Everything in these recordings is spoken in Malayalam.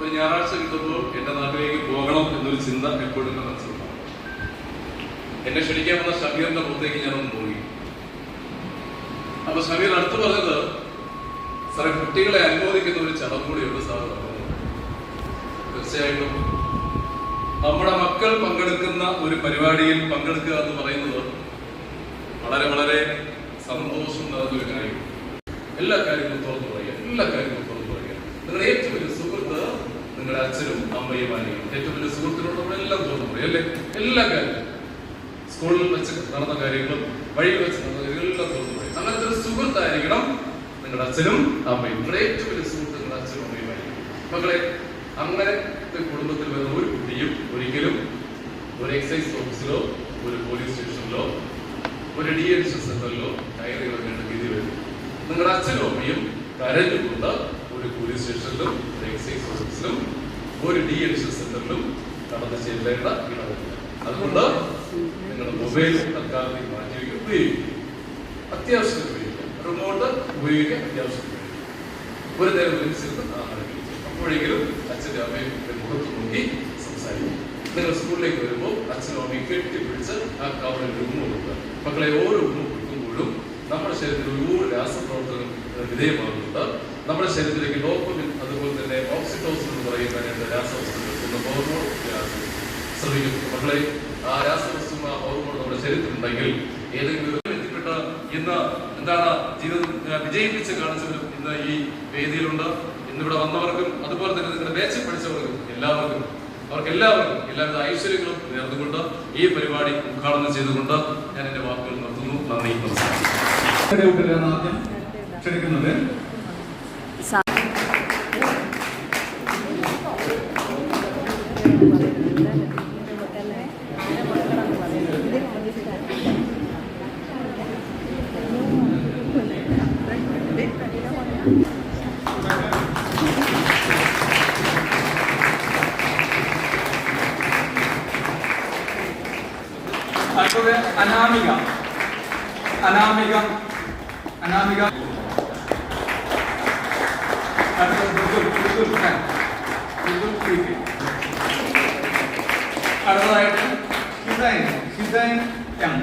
ഒരു ഞായറാഴ്ച കിട്ടുമ്പോൾ എന്റെ നാട്ടിലേക്ക് പോകണം എന്നൊരു ചിന്ത എപ്പോഴും എന്റെ മനസ്സിലുണ്ടാവും. എന്നെ ക്ഷണിക്കാൻ വന്ന ഷമീറിന്റെ പുറത്തേക്ക് ഞാനൊന്ന് പോയി. അപ്പൊ ഷമീർ അടുത്ത് പറഞ്ഞത് സാറേ കുട്ടികളെ അനുമോദിക്കുന്ന ഒരു ചടങ്ങ് കൂടിയുണ്ട് സാർ. തീർച്ചയായിട്ടും. നമ്മുടെ മക്കൾ പങ്കെടുക്കുന്ന ഒരു പരിപാടിയിൽ പങ്കെടുക്കുക എന്ന് പറയുന്നത് വളരെ വളരെ സന്തോഷം നിറഞ്ഞൊരു കാര്യം. എല്ലാ കാര്യങ്ങളും തുറന്നു പറയുക എല്ലാ കാര്യങ്ങളും തുറന്നു പറയുക നിങ്ങളുടെ ഏറ്റവും അച്ഛനും അമ്മയും ആയിരിക്കും ഏറ്റവും വലിയ സുഹൃത്തിനോട് എല്ലാം പറയും അല്ലേ? എല്ലാ കാര്യങ്ങളും സ്കൂളിൽ വെച്ച് നടന്ന കാര്യങ്ങളും വഴിയിൽ വെച്ച് നടന്ന കാര്യങ്ങളും എല്ലാം പറയും അങ്ങനത്തെ ഒരു സുഹൃത്തായിരിക്കണം നിങ്ങളുടെ അച്ഛനും അമ്മയും. നിങ്ങളുടെ ഏറ്റവും വലിയ സുഹൃത്ത് നിങ്ങളുടെ അച്ഛനും അമ്മയും ആയിരിക്കും മക്കളെ അങ്ങനത്തെ കുടുംബത്തിൽ വരുന്ന ഒരു കുട്ടിയും ഒരിക്കലും ഒരു എക്സൈസ് ഓഫീസിലോ ഒരു പോലീസ് സ്റ്റേഷനിലോ ഒരു ഡി എഡിഷൻ സെന്ററിലോ ഡയറി ഗതി വരും നിങ്ങളുടെ അച്ഛനും അമ്മയും കരഞ്ഞുകൊണ്ട് ഒരു പോലീസ് സ്റ്റേഷനിലും ഒരു എക്സൈസ് ഓഫീസിലും ഒരു ഡി എഡിഷൻ സെന്ററിലും കടന്നു ചെല്ലേണ്ട ഇടമില്ല അതുകൊണ്ട് നിങ്ങളുടെ മൊബൈൽ തൽക്കാലത്തേക്ക് മാറ്റി വയ്ക്കുക ഉപയോഗിക്കുക. അത്യാവശ്യത്തിന് ഉപയോഗിക്കുക റിമോട്ട് ഉപയോഗിക്കുക അത്യാവശ്യത്തിന് ഉപയോഗിക്കുക ഒരു നേരം ഒരുമിച്ചിരുന്ന് ആഹാരം കഴിക്കുക അപ്പോഴെങ്കിലും അച്ഛന്റെ അമ്മയും മുഖത്ത് നോക്കി സംസാരിക്കും. നിങ്ങൾ സ്കൂളിലേക്ക് വരുമ്പോൾ അച്ഛനും അമ്മയും കെട്ടിപ്പിടിച്ച് ആ കവറിൽ ഉമ്മ കൊടുക്കുക. മക്കളെ ഓരോ ഉമ്മ കൊടുക്കുമ്പോഴും നമ്മുടെ ശരീരത്തിൽ ഒരുപാട് രാസപ്രവർത്തനം വിധേയമാകുന്നുണ്ട്. നമ്മുടെ ശരീരത്തിലേക്ക് ഡോപ്പമിൻ അതുപോലെ തന്നെ ഓക്സിറ്റോസിൻ എന്ന് പറയുന്ന രണ്ട് രാസവസ്തുക്കൾ എത്തുന്ന ഹോർമോൺ ശ്രമിക്കുന്നു മക്കളെ ആ രാസവസ്തു ആ ഹോർമോൺ നമ്മുടെ ശരീരത്തിലുണ്ടെങ്കിൽ ഏതെങ്കിലും എത്തിപ്പെട്ട ഇന്ന് എന്താണ് ജീവിതം വിജയിപ്പിച്ച് കാണിച്ചവരും ഇന്ന് ഈ വേദിയിലുണ്ട്. ഇന്നിവിടെ വന്നവർക്കും അതുപോലെ തന്നെ നിങ്ങളുടെ ബാച്ചിൽ പഠിച്ചവർക്കും എല്ലാവർക്കും അവർക്ക് എല്ലാവർക്കും എല്ലാവിധ ഐശ്വര്യങ്ങളും നേർന്നുകൊണ്ട് ഈ പരിപാടി ഉദ്ഘാടനം ചെയ്തുകൊണ്ട് ഞാൻ എന്റെ വാക്കുകൾ നിർത്തുന്നു. നന്ദി നമസ്കാരം. ക്ഷണിക്കുന്നത്. അടുത്തത് അനാമിക അനാമിക അനാമിക അടുത്തത് മൃദുൽ മൃദുൽ ഖാൻ അടുത്തതായിട്ട് ഹിസൈൻ ഹിസൈൻ എം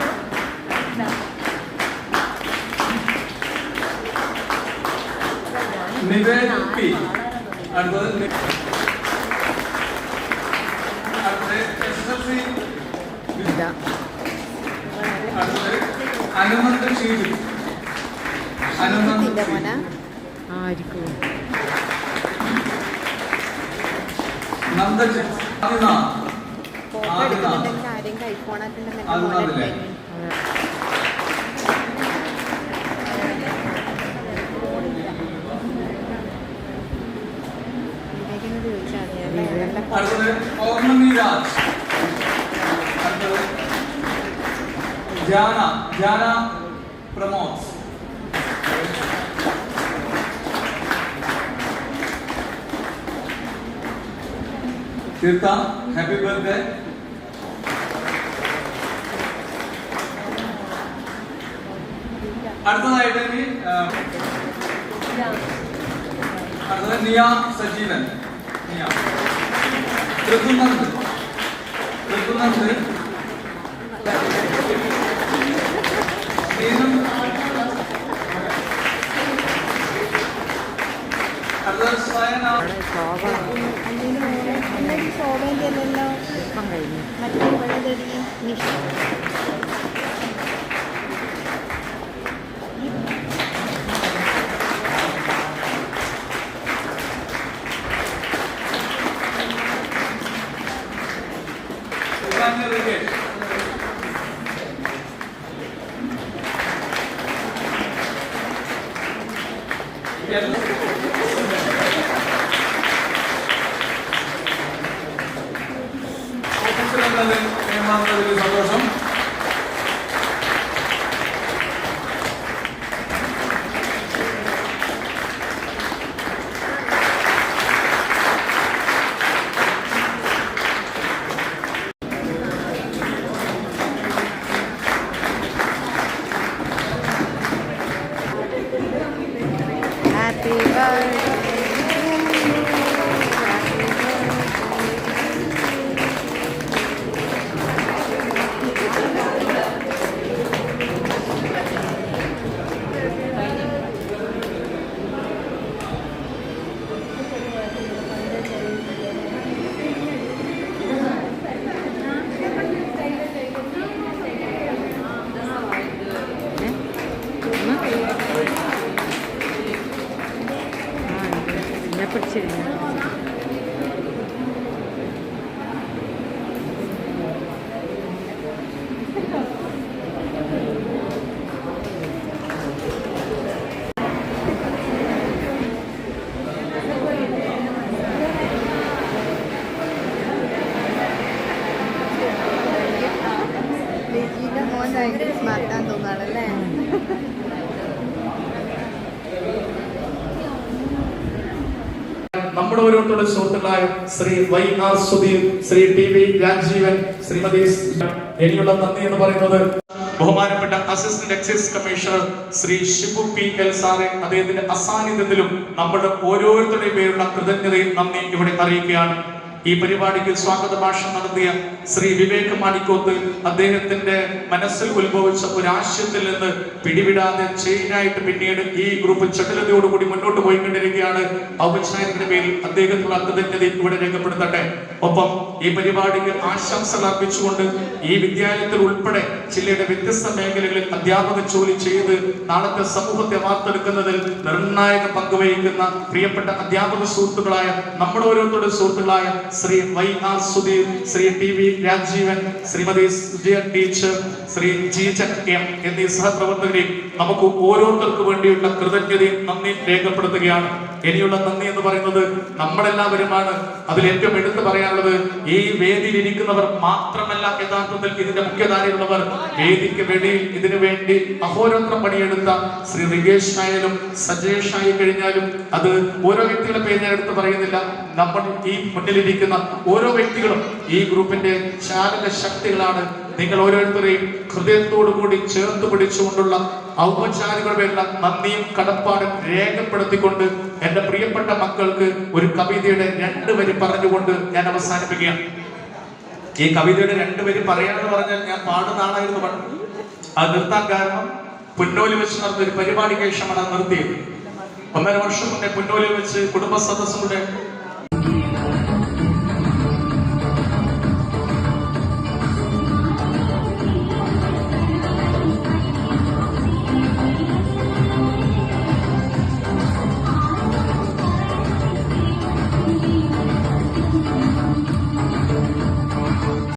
നിവേദ് പി അടുത്തത് അടുത്തത് എസ് എൽ സി അടുത്തത് അനുമന്ത് ഷീജു അനുമന്ത് ആയിരിക്കും. നന്ദജൻ ആദിനാഥ് ഫോട്ടോ എടുക്കുന്നുണ്ടെങ്കിൽ ആരെങ്കിലും മോനെ രാജ് അടുത്തത് ജാന ജാന പ്രമോദ്. തീർത്ഥ ഹാപ്പി ബർത്ത്ഡേ അടുത്തതായിട്ട് ഇനി, അടുത്തത് നിയ സജീവൻ നിയ ഋതുനന്ദ് ഋതുനന്ദ് നീനം അടുത്തത് സ്വയന ശോഭ അതിന് വേറെ അന്നൊരു ശോഭേന്റെ അല്ലല്ലോ ഇപ്പം കഴിഞ്ഞു മറ്റേ വഴുതടി നിഷ সামনে রেখে মেহমানদের সদস্য ഭയങ്കര സ്മാർട്ടാന്ന് നമ്മുടെ ഓരോരുത്തരുടെ സുഹൃത്തുക്കളായ Shri Y R Sudheer Shri T V Rajeevan Shrimati എനിക്കുള്ള നന്ദി എന്ന് പറയുന്നത്. ബഹുമാനപ്പെട്ട assistant excise commissioner Shri Shibu P L സാറെ അദ്ദേഹത്തിന്റെ അസാന്നിധ്യത്തിലും നമ്മുടെ ഓരോരുത്തരുടെയും പേരുള്ള കൃതജ്ഞതയും നന്ദി ഇവിടെ അറിയിക്കുകയാണ്. ഈ പരിപാടിക്ക് സ്വാഗത ഭാഷണം നടത്തിയ ശ്രീ വിവേക് മാണിക്കോത്ത് അദ്ദേഹത്തിന്റെ മനസ്സിൽ ഉത്ഭവിച്ച ഒരു ആശയത്തിൽ നിന്ന് പിടിവിടാതെ ചെയിനായിട്ട് പിന്നീട് ഈ ഗ്രൂപ്പ് ചടുലതയോടുകൂടി മുന്നോട്ട് പോയിക്കൊണ്ടിരിക്കുകയാണ്. ഔപചാരികരുടെ പേരിൽ അദ്ദേഹത്തിനുള്ള കൃതജ്ഞത ഇവിടെ രേഖപ്പെടുത്തട്ടെ. ഒപ്പം ഈ പരിപാടിക്ക് ആശംസകൾ അർപ്പിച്ചുകൊണ്ട് ഈ വിദ്യാലയത്തിൽ ഉൾപ്പെടെ ജില്ലയുടെ വ്യത്യസ്ത മേഖലകളിൽ അധ്യാപക ജോലി ചെയ്ത് നാളത്തെ സമൂഹത്തെ വാർത്തെടുക്കുന്നതിൽ നിർണായക പങ്കുവഹിക്കുന്ന പ്രിയപ്പെട്ട അധ്യാപക സുഹൃത്തുക്കളായ നമ്മുടെ ഓരോരുത്തരുടെ സുഹൃത്തുക്കളായ Shri Y R Sudheer Shri T V Rajeevan Shrimati teacher Shri Jeejan M എന്നീ സഹപ്രവർത്തകരെയും നമുക്ക് ഓരോരുത്തർക്ക് വേണ്ടിയുള്ള കൃതജ്ഞതയും നന്ദി രേഖപ്പെടുത്തുകയാണ്. ഇനിയുള്ള നന്ദി എന്ന് പറയുന്നത് നമ്മളെല്ലാവരുമാണ്. അതിൽ ഏറ്റവും എടുത്തു പറയാനുള്ളത് ഈ വേദിയിൽ ഇരിക്കുന്നവർ മാത്രമല്ല യഥാർത്ഥത്തിൽ ഇതിന്റെ മുഖ്യധാരയുള്ളവർ വേദിക്ക് വെളിയിൽ ഇതിനു വേണ്ടി അഹോരാത്രം പണിയെടുത്ത ശ്രീ റികേഷ് ആയാലും സജേഷ് ആയി കഴിഞ്ഞാലും അത് ഓരോ വ്യക്തികളുടെ പേര് ഞാൻ എടുത്ത് പറയുന്നില്ല. നമ്മൾ ഈ മുന്നിലിരിക്കുന്ന ഓരോ വ്യക്തികളും ഈ ഗ്രൂപ്പിന്റെ ചാലക ശക്തികളാണ്. നിങ്ങൾ ഓരോരുത്തരെയും ഹൃദയത്തോടു കൂടി ചേർത്ത് പിടിച്ചുകൊണ്ടുള്ള ഔപചാരികളുടെ പേരുള്ള നന്ദിയും കടപ്പാടും രേഖപ്പെടുത്തിക്കൊണ്ട് എന്റെ പ്രിയപ്പെട്ട മക്കൾക്ക് ഒരു കവിതയുടെ രണ്ട് വരി പറഞ്ഞുകൊണ്ട് ഞാൻ അവസാനിപ്പിക്കുകയാണ്. ഈ കവിതയുടെ രണ്ട് വരി പറയാന്ന് പറഞ്ഞാൽ ഞാൻ പാടുന്ന ആളായിരുന്നു പണ്ട്. അത് നിർത്താൻ കാരണം പുന്നോലി വെച്ച് നടന്ന ഒരു പരിപാടിക്ക് ശേഷമാണ് അത് നിർത്തിയത്. ഒന്നര വർഷം മുന്നേ പുന്നോലിൽ വെച്ച് കുടുംബ സദസ്സുകളുടെ